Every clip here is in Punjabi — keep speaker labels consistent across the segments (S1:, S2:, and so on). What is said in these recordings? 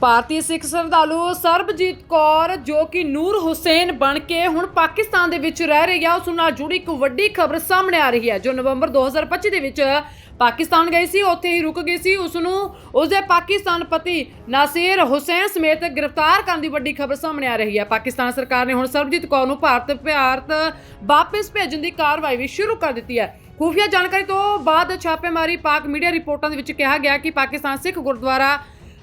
S1: ਭਾਰਤੀ ਸਿੱਖ ਸ਼ਰਧਾਲੂ ਸਰਬਜੀਤ ਕੌਰ, ਜੋ ਕਿ ਨੂਰ ਹੁਸੈਨ ਬਣ ਕੇ ਹੁਣ ਪਾਕਿਸਤਾਨ ਦੇ ਵਿੱਚ ਰਹਿ ਰਹੀ ਹੈ ਉਸ ਨਾਲ ਜੁੜੀ ਇੱਕ ਵੱਡੀ ਖਬਰ ਸਾਹਮਣੇ ਆ ਰਹੀ ਹੈ, ਜੋ ਨਵੰਬਰ 2025 ਦੇ ਵਿੱਚ ਪਾਕਿਸਤਾਨ ਗਈ ਸੀ, ਉੱਥੇ ਹੀ ਰੁਕ ਗਈ ਸੀ। ਉਸ ਨੂੰ ਉਸਦੇ ਪਾਕਿਸਤਾਨ ਪਤੀ ਨਾਸਿਰ ਹੁਸੈਨ ਸਮੇਤ ਗ੍ਰਿਫਤਾਰ ਕਰਨ ਦੀ ਵੱਡੀ ਖਬਰ ਸਾਹਮਣੇ ਆ ਰਹੀ ਹੈ। ਪਾਕਿਸਤਾਨ ਸਰਕਾਰ ਨੇ ਹੁਣ ਸਰਬਜੀਤ ਕੌਰ ਨੂੰ ਭਾਰਤ ਭਾਰਤ ਵਾਪਸ ਭੇਜਣ ਦੀ ਕਾਰਵਾਈ ਵੀ ਸ਼ੁਰੂ ਕਰ ਦਿੱਤੀ ਹੈ। ਖੂਫੀਆ ਜਾਣਕਾਰੀ ਤੋਂ ਬਾਅਦ ਛਾਪੇਮਾਰੀ ਪਾਕ ਮੀਡੀਆ ਰਿਪੋਰਟਾਂ ਦੇ ਵਿੱਚ ਕਿਹਾ ਗਿਆ ਕਿ ਪਾਕਿਸਤਾਨ ਸਿੱਖ ਗੁਰਦੁਆਰਾ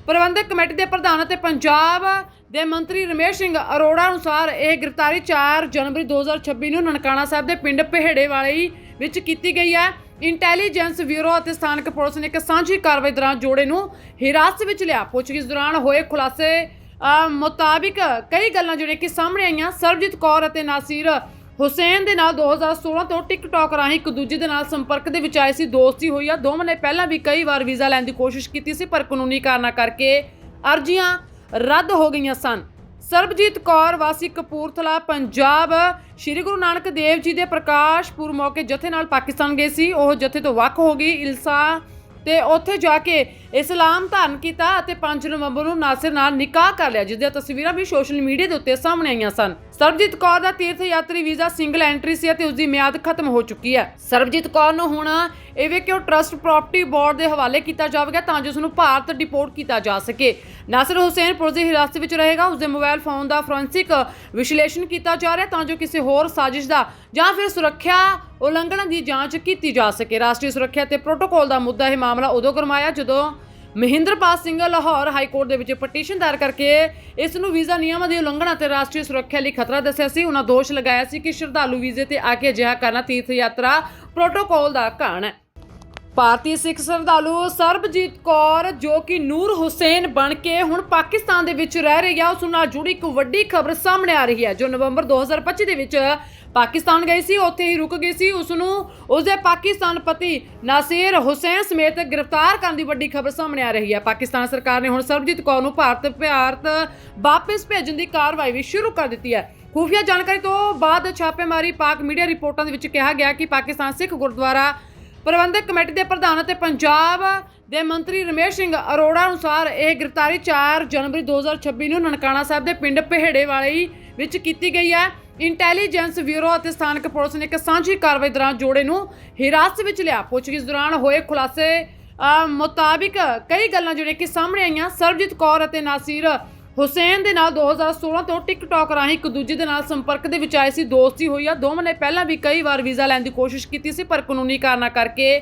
S1: ਪ੍ਰਬੰਧਕ ਕਮੇਟੀ ਦੇ ਪ੍ਰਧਾਨ ਅਤੇ ਪੰਜਾਬ ਦੇ ਮੰਤਰੀ ਰਮੇਸ਼ ਸਿੰਘ ਅਰੋੜਾ ਅਨੁਸਾਰ ਇਹ ਗ੍ਰਿਫਤਾਰੀ 4 ਜਨਵਰੀ 2026 ਨੂੰ ਨਨਕਾਣਾ ਸਾਹਿਬ ਦੇ ਪਿੰਡ ਪਹਿੜੇ ਵਾਲੀ ਵਿੱਚ ਕੀਤੀ ਗਈ ਹੈ। ਇੰਟੈਲੀਜੈਂਸ ਬਿਊਰੋ ਅਤੇ ਸਥਾਨਕ ਪੁਲਿਸ ਨੇ ਇੱਕ ਸਾਂਝੀ ਕਾਰਵਾਈ ਦੌਰਾਨ ਜੋੜੇ ਨੂੰ ਹਿਰਾਸਤ ਵਿੱਚ ਲਿਆ। ਪੁੱਛਗਿੱਛ ਦੌਰਾਨ ਹੋਏ ਖੁਲਾਸੇ ਮੁਤਾਬਿਕ ਕਈ ਗੱਲਾਂ ਜਿਹੜੀਆਂ ਕਿ ਸਾਹਮਣੇ ਆਈਆਂ। ਸਰਬਜੀਤ ਕੌਰ ਅਤੇ ਨਾਸੀਰ ਹੁਸੈਨ ਦੇ ਨਾਲ 2016 ਤੋਂ ਟਿਕਟੌਕ ਰਾਹੀਂ ਇੱਕ ਦੂਜੇ ਦੇ ਨਾਲ ਸੰਪਰਕ ਦੇ ਵਿੱਚ ਆਏ ਸੀ, ਦੋਸਤੀ ਹੋਈ ਆ। ਦੋਵਾਂ ਨੇ ਪਹਿਲਾਂ ਵੀ ਕਈ ਵਾਰ ਵੀਜ਼ਾ ਲੈਣ ਦੀ ਕੋਸ਼ਿਸ਼ ਕੀਤੀ ਸੀ, ਪਰ ਕਾਨੂੰਨੀ ਕਾਰਨਾਂ ਕਰਕੇ ਅਰਜ਼ੀਆਂ ਰੱਦ ਹੋ ਗਈਆਂ ਸਨ। ਸਰਬਜੀਤ ਕੌਰ, ਵਾਸੀ ਕਪੂਰਥਲਾ, ਪੰਜਾਬ, ਸ੍ਰੀ ਗੁਰੂ ਨਾਨਕ ਦੇਵ ਜੀ ਦੇ ਪ੍ਰਕਾਸ਼ ਪੁਰਬ ਮੌਕੇ ਜਥੇ ਨਾਲ ਪਾਕਿਸਤਾਨ ਗਏ ਸੀ। ਉਹ ਜਥੇ ਤੋਂ ਵੱਖ ਹੋ ਗਈ। ਇਲਸਾ ਤੇ ਉੱਥੇ ਜਾ ਕੇ ਇਸਲਾਮ ਧਾਰਨ ਕੀਤਾ ਅਤੇ 5 ਨਵੰਬਰ ਨੂੰ ਨਾਸਿਰ ਨਾਲ ਨਿਕਾਹ ਕਰ ਲਿਆ ਜਿਸ ਦੀਆਂ ਤਸਵੀਰਾਂ ਵੀ ਸੋਸ਼ਲ ਮੀਡੀਆ ਦੇ ਉੱਤੇ ਸਾਹਮਣੇ ਆਈਆਂ ਸਨ। ਸਰਬਜੀਤ ਕੌਰ ਦਾ ਤੀਰਥ ਯਾਤਰੀ ਵੀਜ਼ਾ ਸਿੰਗਲ ਐਂਟਰੀ ਸੀ ਅਤੇ ਉਸ ਦੀ ਮਿਆਦ ਖਤਮ ਹੋ ਚੁੱਕੀ ਹੈ। ਸਰਬਜੀਤ ਕੌਰ ਨੂੰ ਹੁਣ ਇਵੇਂ ਕਿ ਉਹ ਟਰਸਟ ਪ੍ਰਾਪਰਟੀ ਬੋਰਡ ਦੇ ਹਵਾਲੇ ਕੀਤਾ ਜਾਵੇਗਾ ਤਾਂ ਜੋ ਉਸ ਨੂੰ ਭਾਰਤ ਡਿਪੋਰਟ ਕੀਤਾ ਜਾ ਸਕੇ। ਨਾਸਿਰ ਹੁਸੈਨ ਪੁਲਿਸ ਦੀ ਹਿਰਾਸਤ ਵਿੱਚ ਰਹੇਗਾ। ਉਸ ਦੇ ਮੋਬਾਈਲ ਫੋਨ ਦਾ ਫੋਰੈਂਸਿਕ ਵਿਸ਼ਲੇਸ਼ਣ ਕੀਤਾ ਜਾ ਰਿਹਾ ਤਾਂ ਜੋ ਕਿਸੇ ਹੋਰ ਸਾਜ਼ਿਸ਼ ਦਾ ਜਾਂ ਫਿਰ ਸੁਰੱਖਿਆ ਉਲੰਘਣਾ ਦੀ ਜਾਂਚ ਕੀਤੀ ਜਾ ਸਕੇ। ਰਾਸ਼ਟਰੀ ਸੁਰੱਖਿਆ ਤੇ ਪ੍ਰੋਟੋਕੋਲ ਦਾ ਮੁੱਦਾ ਇਹ ਮਾਮਲਾ ਉਦੋਂ ਗਰਮਾਇਆ ਜਦੋਂ ਮਹਿੰਦਰਪਾਲ ਸਿੰਘ ਲਾਹੌਰ ਹਾਈ ਕੋਰਟ ਦੇ ਵਿੱਚ ਪਟੀਸ਼ਨ ਦਾਇਰ ਕਰਕੇ ਇਸ ਨੂੰ ਵੀਜ਼ਾ ਨਿਯਮਾਂ ਦੀ ਉਲੰਘਣਾ ਤੇ ਰਾਸ਼ਟਰੀ ਸੁਰੱਖਿਆ ਲਈ ਖਤਰਾ ਦੱਸਿਆ ਸੀ। ਉਹਨਾਂ ਦੋਸ਼ ਲਗਾਇਆ ਸੀ ਕਿ ਸ਼ਰਧਾਲੂ ਵੀਜ਼ੇ ਤੇ ਆ ਕੇ ਅਜਿਹਾ ਕਰਨਾ ਤੀਰਥ ਯਾਤਰਾ ਪ੍ਰੋਟੋਕੋਲ ਦਾ ਘਾਣ ਹੈ। ਭਾਰਤੀ ਸਿੱਖ ਸ਼ਰਧਾਲੂ ਸਰਬਜੀਤ ਕੌਰ, ਜੋ ਕਿ ਨੂਰ ਹੁਸੈਨ ਬਣ ਕੇ ਹੁਣ ਪਾਕਿਸਤਾਨ ਦੇ ਵਿੱਚ ਰਹਿ ਰਹੀ ਹੈ ਉਸ ਨਾਲ ਜੁੜੀ ਇੱਕ ਵੱਡੀ ਖਬਰ ਸਾਹਮਣੇ ਆ ਰਹੀ ਹੈ, ਜੋ ਨਵੰਬਰ 2025 ਦੇ ਵਿੱਚ ਪਾਕਿਸਤਾਨ ਗਈ ਸੀ, ਉੱਥੇ ਹੀ ਰੁਕ ਗਈ ਸੀ, ਉਸ ਨੂੰ ਉਸਦੇ ਪਾਕਿਸਤਾਨ ਪਤੀ ਨਾਸਿਰ ਹੁਸੈਨ ਸਮੇਤ ਗ੍ਰਿਫਤਾਰ ਕਰਨ ਦੀ ਵੱਡੀ ਖਬਰ ਸਾਹਮਣੇ ਆ ਰਹੀ ਹੈ। ਪਾਕਿਸਤਾਨ ਸਰਕਾਰ ਨੇ ਹੁਣ ਸਰਬਜੀਤ ਕੌਰ ਨੂੰ ਭਾਰਤ ਭਾਰਤ ਵਾਪਸ ਭੇਜਣ ਦੀ ਕਾਰਵਾਈ ਵੀ ਸ਼ੁਰੂ ਕਰ ਦਿੱਤੀ ਹੈ। ਖੂਫੀਆ ਜਾਣਕਾਰੀ ਤੋਂ ਬਾਅਦ ਛਾਪੇਮਾਰੀ ਪਾਕ ਮੀਡੀਆ ਰਿਪੋਰਟਾਂ ਦੇ ਵਿੱਚ ਕਿਹਾ ਗਿਆ ਕਿ ਪਾਕਿਸਤਾਨ ਸਿੱਖ ਗੁਰਦੁਆਰਾ ਪ੍ਰਬੰਧਕ ਕਮੇਟੀ ਦੇ ਪ੍ਰਧਾਨ ਅਤੇ ਪੰਜਾਬ ਦੇ ਮੰਤਰੀ ਰਮੇਸ਼ ਸਿੰਘ ਅਰੋੜਾ ਅਨੁਸਾਰ ਇਹ ਗ੍ਰਿਫਤਾਰੀ 4 ਜਨਵਰੀ 2026 ਨੂੰ ਨਨਕਾਣਾ ਸਾਹਿਬ ਦੇ ਪਿੰਡ ਪਹਿੜੇ ਵਾਲੀ ਵਿੱਚ ਕੀਤੀ ਗਈ ਹੈ। ਇੰਟੈਲੀਜੈਂਸ ਬਿਊਰੋ ਅਤੇ ਸਥਾਨਕ ਪੁਲਿਸ ਨੇ ਇੱਕ ਸਾਂਝੀ ਕਾਰਵਾਈ ਦੌਰਾਨ ਜੋੜੇ ਨੂੰ ਹਿਰਾਸਤ ਵਿੱਚ ਲਿਆ। ਪੁੱਛਗਿੱਛ ਦੌਰਾਨ ਹੋਏ ਖੁਲਾਸੇ ਮੁਤਾਬਿਕ ਕਈ ਗੱਲਾਂ ਜਿਹੜੀਆਂ ਕਿ ਸਾਹਮਣੇ ਆਈਆਂ। ਸਰਬਜੀਤ ਕੌਰ ਅਤੇ ਨਾਸੀਰ ਹੁਸੈਨ ਦੇ ਨਾਲ 2016 ਤੋਂ ਟਿਕਟੌਕ ਰਾਹੀਂ ਇੱਕ ਦੂਜੇ ਦੇ ਨਾਲ ਸੰਪਰਕ ਦੇ ਵਿੱਚ ਆਏ ਸੀ, ਦੋਸਤੀ ਹੋਈ ਆ। ਦੋਵਾਂ ਨੇ ਪਹਿਲਾਂ ਵੀ ਕਈ ਵਾਰ ਵੀਜ਼ਾ ਲੈਣ ਦੀ ਕੋਸ਼ਿਸ਼ ਕੀਤੀ ਸੀ, ਪਰ ਕਾਨੂੰਨੀ ਕਾਰਨਾਂ ਕਰਕੇ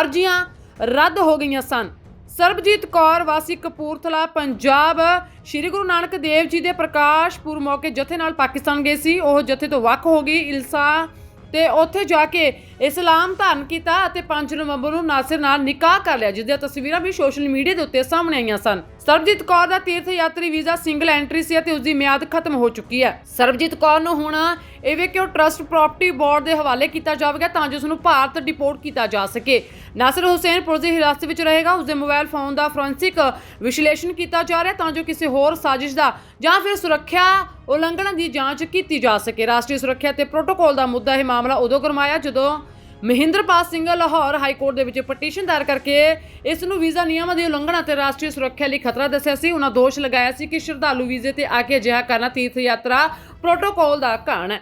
S1: ਅਰਜ਼ੀਆਂ ਰੱਦ ਹੋ ਗਈਆਂ ਸਨ। ਸਰਬਜੀਤ ਕੌਰ, ਵਾਸੀ ਕਪੂਰਥਲਾ, ਪੰਜਾਬ, ਸ੍ਰੀ ਗੁਰੂ ਨਾਨਕ ਦੇਵ ਜੀ ਦੇ ਪ੍ਰਕਾਸ਼ ਪੁਰਬ ਮੌਕੇ ਜਥੇ ਨਾਲ ਪਾਕਿਸਤਾਨ ਗਏ ਸੀ। ਉਹ ਜਥੇ ਤੋਂ ਵੱਖ ਹੋ ਗਈ, ਇਲਸਾ ਤੇ ਉੱਥੇ ਜਾ ਕੇ ਇਸਲਾਮ ਧਾਰਨ ਕੀਤਾ ਅਤੇ 5 ਨਵੰਬਰ ਨੂੰ ਨਾਸਿਰ ਨਾਲ ਨਿਕਾਹ ਕਰ ਲਿਆ, ਜਿਸ ਦੀਆਂ ਤਸਵੀਰਾਂ ਵੀ ਸੋਸ਼ਲ ਮੀਡੀਆ ਦੇ ਉੱਤੇ ਸਾਹਮਣੇ ਆਈਆਂ ਸਨ। ਸਰਬਜੀਤ ਕੌਰ ਦਾ ਤੀਰਥ ਯਾਤਰੀ ਵੀਜ਼ਾ ਸਿੰਗਲ ਐਂਟਰੀ ਸੀ ਅਤੇ ਉਸ ਦੀ ਮਿਆਦ ਖਤਮ ਹੋ ਚੁੱਕੀ ਹੈ। ਸਰਬਜੀਤ ਕੌਰ ਨੂੰ ਹੁਣ ਇਵੇਂ ਕਿ ਉਹ ਟਰਸਟ ਪ੍ਰਾਪਰਟੀ ਬੋਰਡ ਦੇ ਹਵਾਲੇ ਕੀਤਾ ਜਾਵੇਗਾ ਤਾਂ ਜੋ ਉਸ ਨੂੰ ਭਾਰਤ ਡਿਪੋਰਟ ਕੀਤਾ ਜਾ ਸਕੇ। ਨਾਸਿਰ ਹੁਸੈਨ ਪੁਲਿਸ ਦੀ ਹਿਰਾਸਤ ਵਿੱਚ ਰਹੇਗਾ। ਉਸ ਦੇ ਮੋਬਾਈਲ ਫੋਨ ਦਾ ਫੋਰੈਂਸਿਕ ਵਿਸ਼ਲੇਸ਼ਣ ਕੀਤਾ ਜਾ ਰਿਹਾ ਤਾਂ ਜੋ ਕਿਸੇ ਹੋਰ ਸਾਜ਼ਿਸ਼ ਦਾ ਜਾਂ ਫਿਰ ਸੁਰੱਖਿਆ ਉਲੰਘਣਾ ਦੀ ਜਾਂਚ ਕੀਤੀ ਜਾ ਸਕੇ। ਰਾਸ਼ਟਰੀ ਸੁਰੱਖਿਆ ਤੇ ਪ੍ਰੋਟੋਕੋਲ ਦਾ ਮੁੱਦਾ ਇਹ ਮਾਮਲਾ ਉਦੋਂ ਗਰਮਾਇਆ ਜਦੋਂ ਮਹਿੰਦਰਪਾਲ ਸਿੰਘ ਲਾਹੌਰ ਹਾਈ ਕੋਰਟ ਦੇ ਵਿੱਚ ਪਟੀਸ਼ਨ ਦਾਇਰ ਕਰਕੇ ਇਸ ਨੂੰ ਵੀਜ਼ਾ ਨਿਯਮਾਂ ਦੀ ਉਲੰਘਣਾ ਤੇ ਰਾਸ਼ਟਰੀ ਸੁਰੱਖਿਆ ਲਈ ਖਤਰਾ ਦੱਸਿਆ ਸੀ। ਉਹਨਾਂ ਦੋਸ਼ ਲਗਾਇਆ ਸੀ ਕਿ ਸ਼ਰਧਾਲੂ ਵੀਜ਼ੇ ਤੇ ਆ ਕੇ ਅਜਿਹਾ ਕਰਨਾ ਤੀਰਥ ਯਾਤਰਾ ਪ੍ਰੋਟੋਕੋਲ ਦਾ ਘਾਣ ਹੈ।